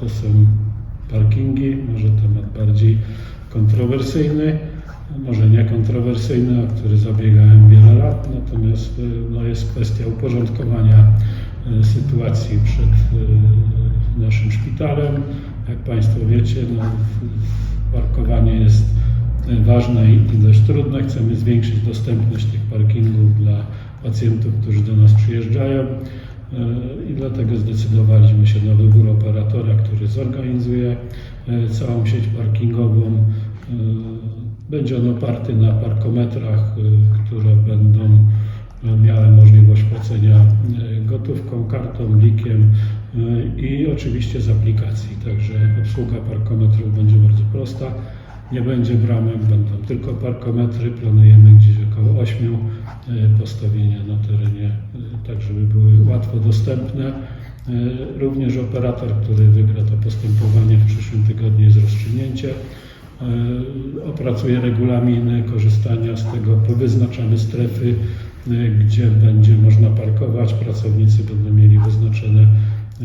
to są parkingi, może temat bardziej kontrowersyjny, może nie kontrowersyjny, o który zabiegałem wiele lat, natomiast y, no, jest kwestia uporządkowania y, sytuacji przed y, naszym szpitalem. Jak Państwo wiecie, no, parkowanie jest ważne i dość trudne. Chcemy zwiększyć dostępność tych parkingów dla pacjentów, którzy do nas przyjeżdżają. E, I dlatego zdecydowaliśmy się na wybór operatora, który zorganizuje e, całą sieć parkingową. E, Będzie on oparty na parkometrach, które będą miały możliwość płacenia gotówką, kartą, blikiem i oczywiście z aplikacji. Także obsługa parkometrów będzie bardzo prosta. Nie będzie bramek, będą tylko parkometry. Planujemy gdzieś około 8 postawienia na terenie, e, tak żeby były łatwo dostępne. E, Również operator, który wygra to postępowanie w przyszłym tygodniu jest rozstrzygnięcie. Opracuje regulaminy korzystania z tego, wyznaczamy strefy, gdzie będzie można parkować. Pracownicy będą mieli wyznaczone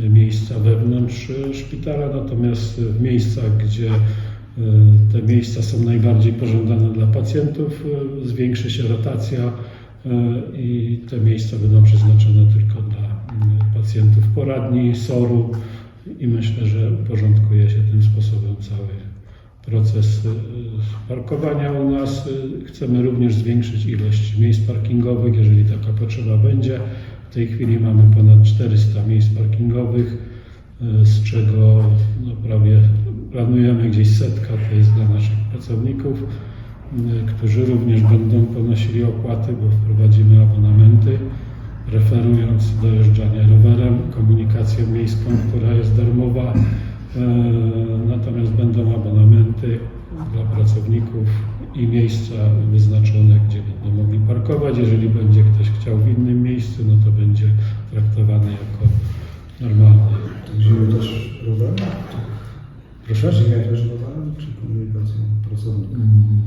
miejsca wewnątrz szpitala, natomiast w miejscach, gdzie te miejsca są najbardziej pożądane dla pacjentów, zwiększy się rotacja i te miejsca będą przeznaczone tylko dla mm, pacjentów poradni, SOR-u i myślę, że uporządkuje się tym sposobem cały proces e, parkowania u nas. E, Chcemy również zwiększyć ilość miejsc parkingowych, jeżeli taka potrzeba będzie. W tej chwili mamy ponad 400 miejsc parkingowych, e, z czego no, prawie planujemy gdzieś setka, to jest dla naszych pracowników, e, którzy również będą ponosili opłaty, bo wprowadzimy abonamenty, preferując dojeżdżanie rowerem, komunikacją miejską, która jest darmowa. E, Natomiast będą abonamenty dla pracowników i miejsca wyznaczone, gdzie będą mogli parkować. Jeżeli będzie ktoś chciał w innym miejscu, no to będzie traktowany jako normalny. Zimy też rowerem? Proszę? Zimy też rowerem, czy komunikacją pracownika? Mm,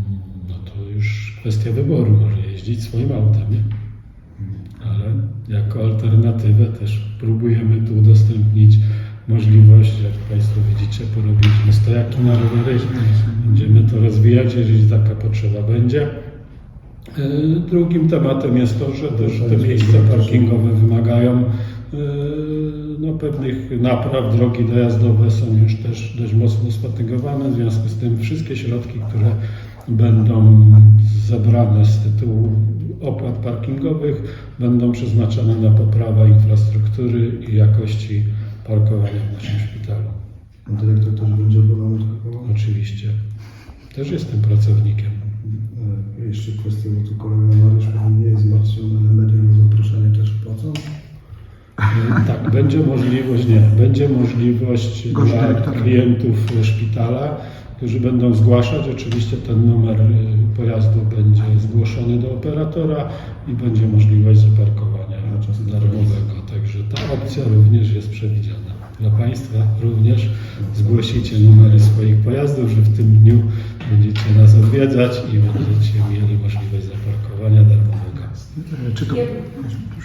No to już kwestia wyboru. Może jeździć swoim autem, nie? ale jako alternatywę też próbujemy tu udostępnić możliwość, jak Państwo widzicie, porobiliśmy stojaki na rowery. Będziemy to rozwijać, jeżeli taka potrzeba będzie. E, Drugim tematem jest to, że też te miejsca parkingowe wymagają e, no, pewnych napraw. Drogi dojazdowe są już też dość mocno spatygowane, w związku z tym wszystkie środki, które będą zebrane z tytułu opłat parkingowych będą przeznaczone na poprawę infrastruktury i jakości parkowania w naszym szpitalu. A dyrektor też będzie abonament kupował? Oczywiście. Też jestem pracownikiem. E, Jeszcze kwestia, bo tu kolega Mariusz nie jest zmartwiony, ale medium zaproszenie też płacą? Tak, będzie możliwość, nie, będzie możliwość Gość dla dyrektora. klientów szpitala, którzy będą zgłaszać. Oczywiście ten numer y, pojazdu będzie zgłoszony do operatora i będzie możliwość zaparkowania darmowego. Także ta opcja również jest przewidziana. Dla Państwa również zgłosicie numery swoich pojazdów, że w tym dniu będziecie nas odwiedzać i będziecie mieli możliwość zaparkowania darmowego. E, Czy to... Ja,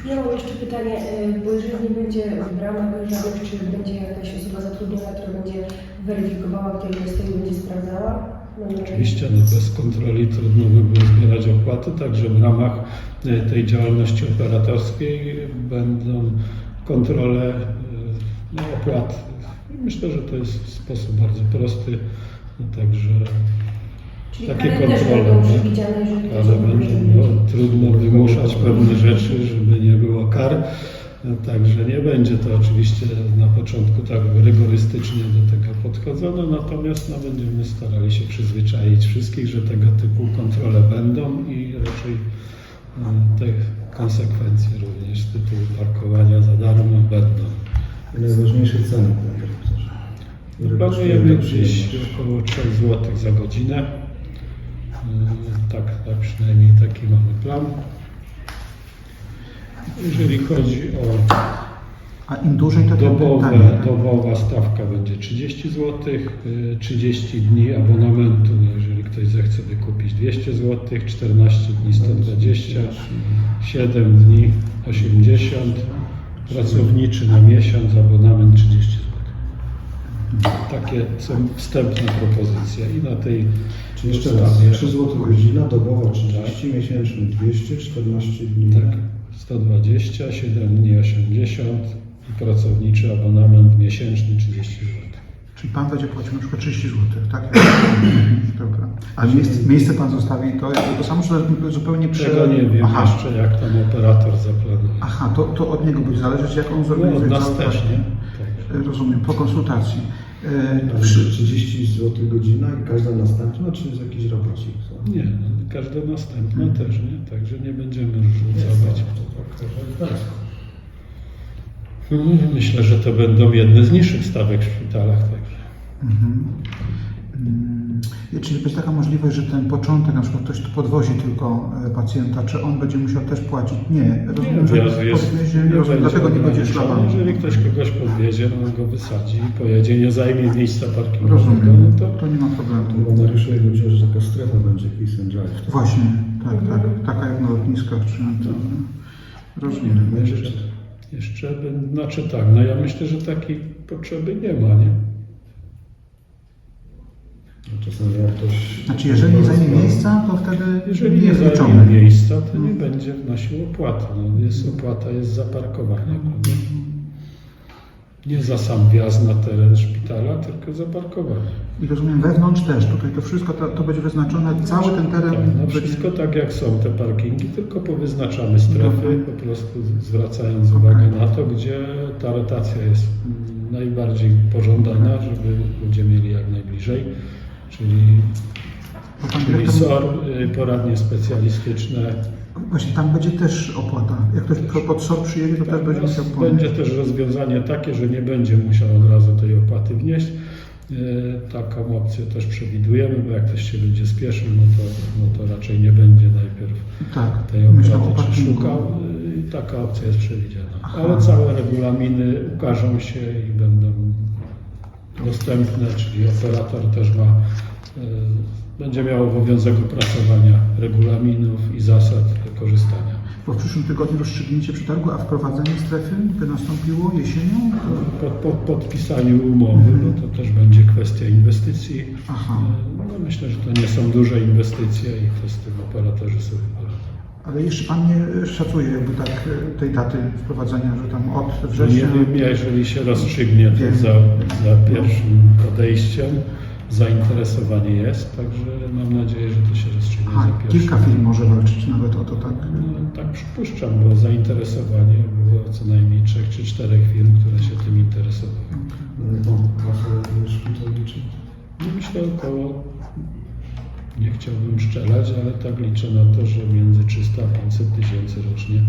ja mam jeszcze pytanie, y, bo jeżeli nie będzie w ramach czy będzie jakaś osoba zatrudniona, która będzie weryfikowała, kto jest, to sprawdzała? No. Oczywiście no bez kontroli trudno by było zbierać opłaty, także w ramach e, tej działalności operatorskiej będą kontrole e, no, opłat. Myślę, że to jest sposób bardzo prosty, no, także Czyli takie kontrole, ale będzie no, trudno wymuszać pewne rzeczy, żeby nie było kar. No, Także nie będzie to oczywiście na początku tak rygorystycznie do tego podchodzono, natomiast no, będziemy starali się przyzwyczaić wszystkich, że tego typu kontrole będą i raczej e, te konsekwencje również z tytułu parkowania za darmo będą. Najważniejsze ceny, panie dyrektorze. Planujemy gdzieś około 3 zł za godzinę. E, Tak, tak przynajmniej taki mamy plan. Jeżeli chodzi o A im dłużej, to dobowe, taniej. dobowa stawka będzie 30 zł, 30 dni abonamentu, no jeżeli ktoś zechce wykupić 200 zł, 14 dni 120, 7 dni 80, pracowniczy na miesiąc abonament 30 zł. Takie są wstępne propozycje i na tej Czy jeszcze raz, podstawie- 3 zł godzina, dobowo 30, miesięczny 200, 14 dni. Tak, 120, 7 dni 80 i pracowniczy abonament miesięczny 30 zł. Czyli pan będzie płacił na przykład 30 zł, tak? Dobra. A miejsce, miejsce pan zostawi to to samo, czy zupełnie przy... Czego nie wiem Aha. jeszcze, jak tam operator zaplanuje. Aha, to, to od niego będzie zależeć, jak on No, zorganizuje od nas też, nie? Tak. Rozumiem, po konsultacji. Przy, 30 zł godzina i każda następna, czy jest jakiś raporcik? Nie, no, każda następna też, nie? Także nie będziemy różnicować. Tak. Mhm, Myślę, że to będą jedne z niższych stawek w szpitalach. Także. mhm. Czyli jest taka możliwość, że ten początek, na przykład ktoś tu podwozi tylko e, pacjenta, czy on będzie musiał też płacić? Nie, rozumiem, że Wjazd jest- podwiezie, nie rozumiem, będzie dlatego nie będzie szlabanu. Jeżeli ktoś kogoś podwiezie, no on go wysadzi i pojedzie, nie zajmie miejsca parkingowego, Rozumiem, no to to nie ma problemu. To Mariuszu, jak będzie, że taka strefa będzie Kiss and Drive. to- Właśnie, tak, tak. Taka jak na lotniskach, czy to, Rozumiem. jeszcze, jeszcze bym- znaczy tak, no ja myślę, że takiej potrzeby nie ma, nie? Ktoś... Znaczy, jeżeli nie zajmie miejsca, to wtedy Jeżeli nie jest zajmie miejsca, to nie będzie wnosił opłaty. No, jest opłata jest za parkowanie. Nie za sam wjazd na teren szpitala, tylko za parkowanie. I rozumiem, wewnątrz też, tutaj to wszystko to, to będzie wyznaczone, cały ten teren Tak, no będzie... wszystko tak jak są te parkingi, tylko powyznaczamy strefy, Dobra. po prostu zwracając uwagę na to, gdzie ta rotacja jest najbardziej pożądana, żeby ludzie mieli jak najbliżej, czyli, dyrektor- SOR, y, poradnie specjalistyczne. Właśnie tam będzie też opłata. Jak ktoś po- pod SOR przyjedzie, to też będzie musiał ponieść. Będzie też rozwiązanie takie, że nie będzie musiał od razu tej opłaty wnieść. E, Taką opcję też przewidujemy, bo jak ktoś się będzie spieszył, no to, no to raczej nie będzie najpierw Tak, tej opłaty czy szukał. I taka opcja jest przewidziana. Aha. Ale całe regulaminy ukażą się i będą dostępne, czyli operator też ma, e, będzie miał obowiązek opracowania regulaminów i zasad korzystania. Bo w przyszłym tygodniu rozstrzygnięcie przetargu, a wprowadzenie strefy by nastąpiło jesienią? Po, po podpisaniu umowy, no to też będzie kwestia inwestycji. Aha. No myślę, że to nie są duże inwestycje i to z tym operatorzy sobie poradzą. Ale jeszcze Pan nie szacuje jakby tak e, tej daty wprowadzenia, że tam od No nie września... wiem, jeżeli się rozstrzygnie to za, za pierwszym podejściem, zainteresowanie jest, także mam nadzieję, że to się rozstrzygnie za pierwszym. kilka firm może walczyć nawet o to, tak? No, tak przypuszczam, bo zainteresowanie było co najmniej trzech czy czterech firm, które się tym interesowały. No. No myślę około, nie chciałbym szczelać, ale tak liczę na to, że między 300 a 500 tysięcy rocznie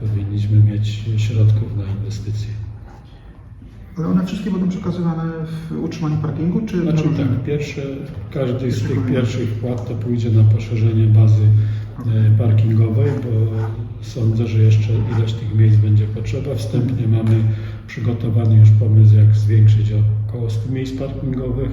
powinniśmy mieć środków na inwestycje. Ale one wszystkie będą przekazywane w utrzymaniu parkingu, czy... Znaczy tak, pierwsze, każdy z tych pierwszych wpłat to pójdzie na poszerzenie bazy e, parkingowej, bo sądzę, że jeszcze ileś tych miejsc będzie potrzeba. Wstępnie mamy przygotowany już pomysł, jak zwiększyć około 100 miejsc parkingowych.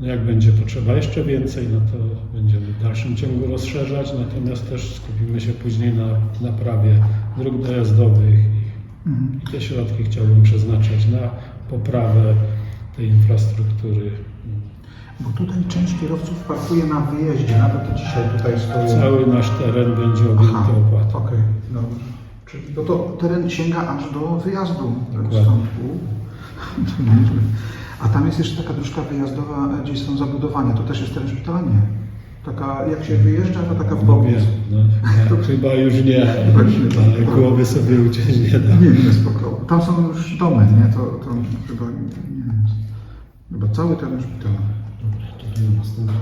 No jak będzie potrzeba jeszcze więcej, no to będziemy w dalszym ciągu rozszerzać, natomiast też skupimy się później na naprawie dróg dojazdowych i Mhm. i te środki chciałbym przeznaczać na poprawę tej infrastruktury. Bo tutaj część kierowców parkuje na wyjeździe, nawet dzisiaj tutaj stoją. Cały nasz teren będzie objęty opłatą. okej, dobrze. Czyli no to teren sięga aż do wyjazdu Dokładnie. stąd. A tam jest jeszcze taka dróżka wyjazdowa, gdzie są zabudowania. To też jest teren szpitala? Nie. Taka, jak się wyjeżdża, to taka w Mówię, jest. no, chyba, chyba już nie, Chyba już nie, ale tak. głowy sobie uciec nie da. Nie, nie, spoko. Tam są już domy, nie? To, to chyba, nie wiem. Chyba cały teren szpitala. To nie następny.